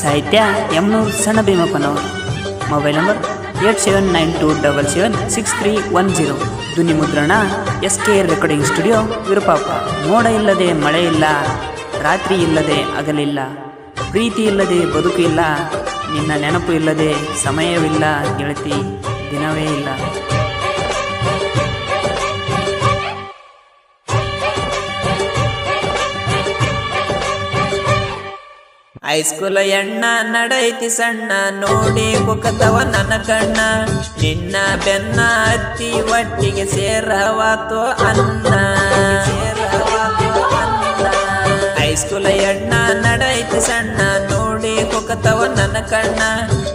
ಸಾಹಿತ್ಯ ಯಮನೂರು ಸಣ್ಣ ಭೀಮಪ್ಪನವರು. Mobile number eight seven nine two double seven six three one zero. ಧ್ವನಿ ಮುದ್ರಣ S K recording studio Virupapa. ಮೋಡ ಇಲ್ಲದೆ ಮಳೆ ಇಲ್ಲ, ರಾತ್ರಿ ಇಲ್ಲದೆ ಅಗಲಿಲ್ಲ ಪ್ರೀತಿ ಇಲ್ಲದೆ ಬದುಕು ಇಲ್ಲ, ನಿನ್ನ ನೆನಪು ಇಲ್ಲದೆ ಸಮಯವಿಲ್ಲ ಗೆಳತಿ, ದಿನವೇ ಇಲ್ಲ. ಹೈಸ್ಕೂಲ ಎಣ್ಣ ನಡೈತಿ ಸಣ್ಣ, ನೋಡಿ ಕುಕತವ ನನ್ನ ಕಣ್ಣ. ನಿನ್ನ ಬೆನ್ನ ಹತ್ತಿ ಒಟ್ಟಿಗೆ ಸೇರವಾತು ಅನ್ನ. ಹೈಸ್ಕೂಲ ಎಣ್ಣ ನಡೈತಿ ಸಣ್ಣ, ನೋಡಿ ಕುಕತವ ನನ್ನ ಕಣ್ಣ.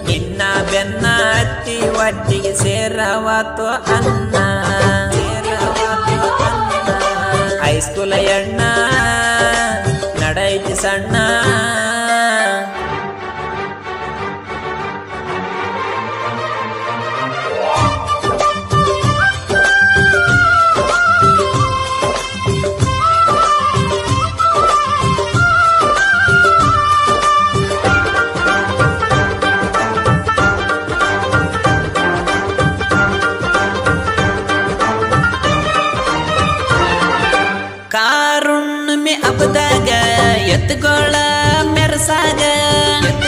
ನಿನ್ನ ಬೆನ್ನ ಹತ್ತಿ ಒಟ್ಟಿಗೆ ಸೇರವಾತೋ ಅನ್ನ. ಹೈಸ್ಕೂಲ ಎಣ್ಣ ನಡೈತಿ ಸಣ್ಣ ಹಬ್ಬದಾಗ ಎತ್ತುಗೋಳ ಮೆರಸಾಗ ಮೆರಸಾಗ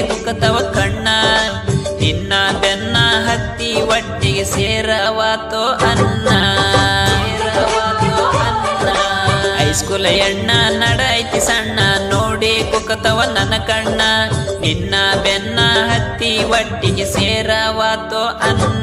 ಕುಕ್ಕತವ ಕಣ್ಣ. ನಿನ್ನ ಬೆನ್ನ ಹತ್ತಿ ಒಟ್ಟಿಗೆ ಸೇರವಾತೋ ಅನ್ನ. ಹೈಸ್ಕೂಲ ಅನ್ನ ಹೈಸ್ಕೂಲ್ ಎಣ್ಣ ನಡೈತಿ ಸಣ್ಣ. ನೋಡಿ ಕುಕ್ಕತವ ನನ್ನ ಕಣ್ಣ. ನಿನ್ನ ಬೆನ್ನ ಹತ್ತಿ ಒಟ್ಟಿಗೆ ಸೇರವಾತೋ ಅನ್ನ.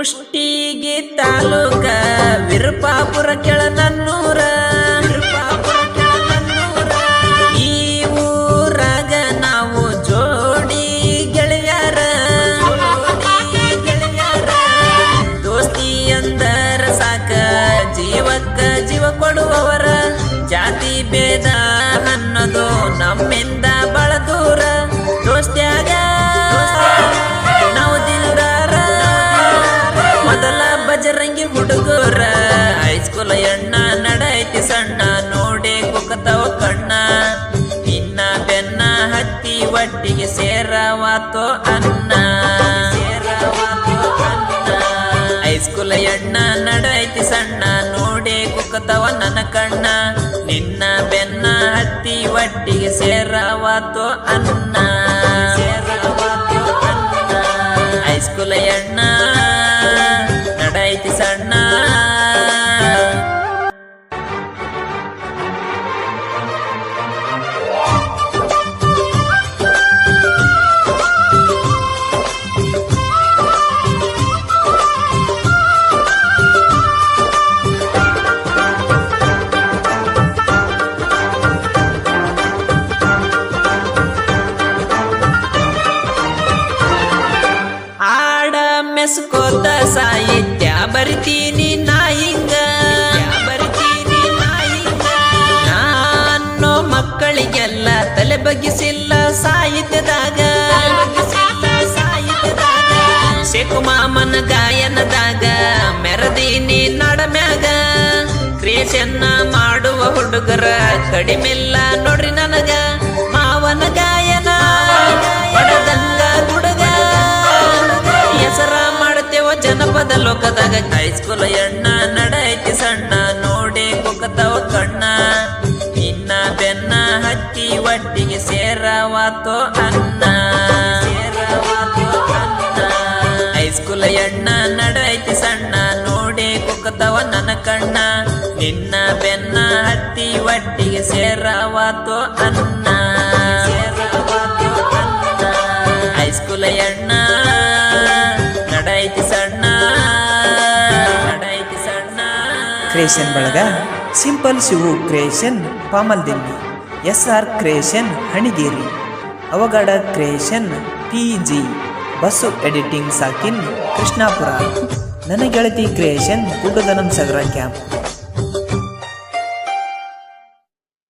ಕುಷ್ಟಿಗೆ ತಾಲೂಕ ವಿರಪಾಪುರ ಕೆಳನನ್ನೂರ. ನನ್ನೂರ ಕೆಳನನ್ನೂರ. ಈ ಊರಾಗ ನಾವು ಜೋಡಿ ಗೆಳೆಯರ. ದೋಸ್ತಿ ಅಂದರ ಸಾಕ ಜೀವ ಕೊಡುವವರ. ಜಾತಿ ಭೇದ ಹುಡುಗರ ಹೈಸ್ಕೂಲ್ ಎಣ್ಣ ನಡೈತಿ ಸಣ್ಣ, ನೋಡಿ ಕುಕ್ಕತವ ಕಣ್ಣ. ನಿನ್ನ ಬೆನ್ನ ಹತ್ತಿ ಒಟ್ಟಿಗೆ ಸೇರವಾತೋ ಅನ್ನ. ಹೈಸ್ಕೂಲ್ ಎಣ್ಣ ನಡೈತಿ ಸಣ್ಣ, ನೋಡಿ ಕುಕ್ಕತವ ನನ್ನ ಕಣ್ಣ. ನಿನ್ನ ಬೆನ್ನ ಹತ್ತಿ ಒಟ್ಟಿಗೆ ಸೇರವಾತೋ ಅನ್ನ. ಹೈಸ್ಕೂಲ್ ಎಣ್ಣ ನಡೈತಿ ಸಣ್ಣ. ಮೆಸ್ಕೋತ ಸಾಹಿತ್ಯ. ಬರಿತೀನಿ ನಾ ಹಿಂಗ, ಬರಿತೀನಿ ನಾ ಹಿಂಗ. ನಾನು ಮಕ್ಕಳಿಗೆಲ್ಲ ತಲೆ ಬಗ್ಗಿಸಿಲ್ಲ ಸಾಹಿತ್ಯದಾಗ. ಮಾಮನ ಗಾಯನದಾಗ ಮೆರದೀನಿ ನಡಮ್ಯಾಗ. ಕ್ರಿಯೇಷನ್ನ ಮಾಡುವ ಹುಡುಗರ ಕಡಿಮೆಲ್ಲ ನೋಡ್ರಿ ನನಗ. ಮಾವನ ಸೇರವಾತೋ ಅನ್ನ ಹೈಸ್ಕೂಲ್ ಎಣ್ಣ ನಡೈತಿ ಸಣ್ಣ. ನೋಡಿ ಕುಕ್ಕತವ ನನ್ನ ಕಣ್ಣ. ನಿನ್ನ ಬೆನ್ನ ಹತ್ತಿ ಒಟ್ಟಿಗೆ ಸೇರವಾತೋ ಅನ್ನ ಹೈಸ್ಕೂಲ್ ಎಣ್ಣ ನಡೈತಿ ಸಣ್ಣ. ನಡೈತಿ ಸಣ್ಣ. ಕ್ರಿಯೇಷನ್ ಬಳಗ, simple Shivu creation Pamaldinni S R creation, Hanigeri. ಅವಘಡ creation P G Bassu editing ಸಾಕಿನ್ Krishnapura. ನನ್ನ ಗೆಳತಿ ಕ್ರಿಯೇಷನ್ ಗುಡ್ಡದನಂ ಸಗರ ಕ್ಯಾಂಪ್.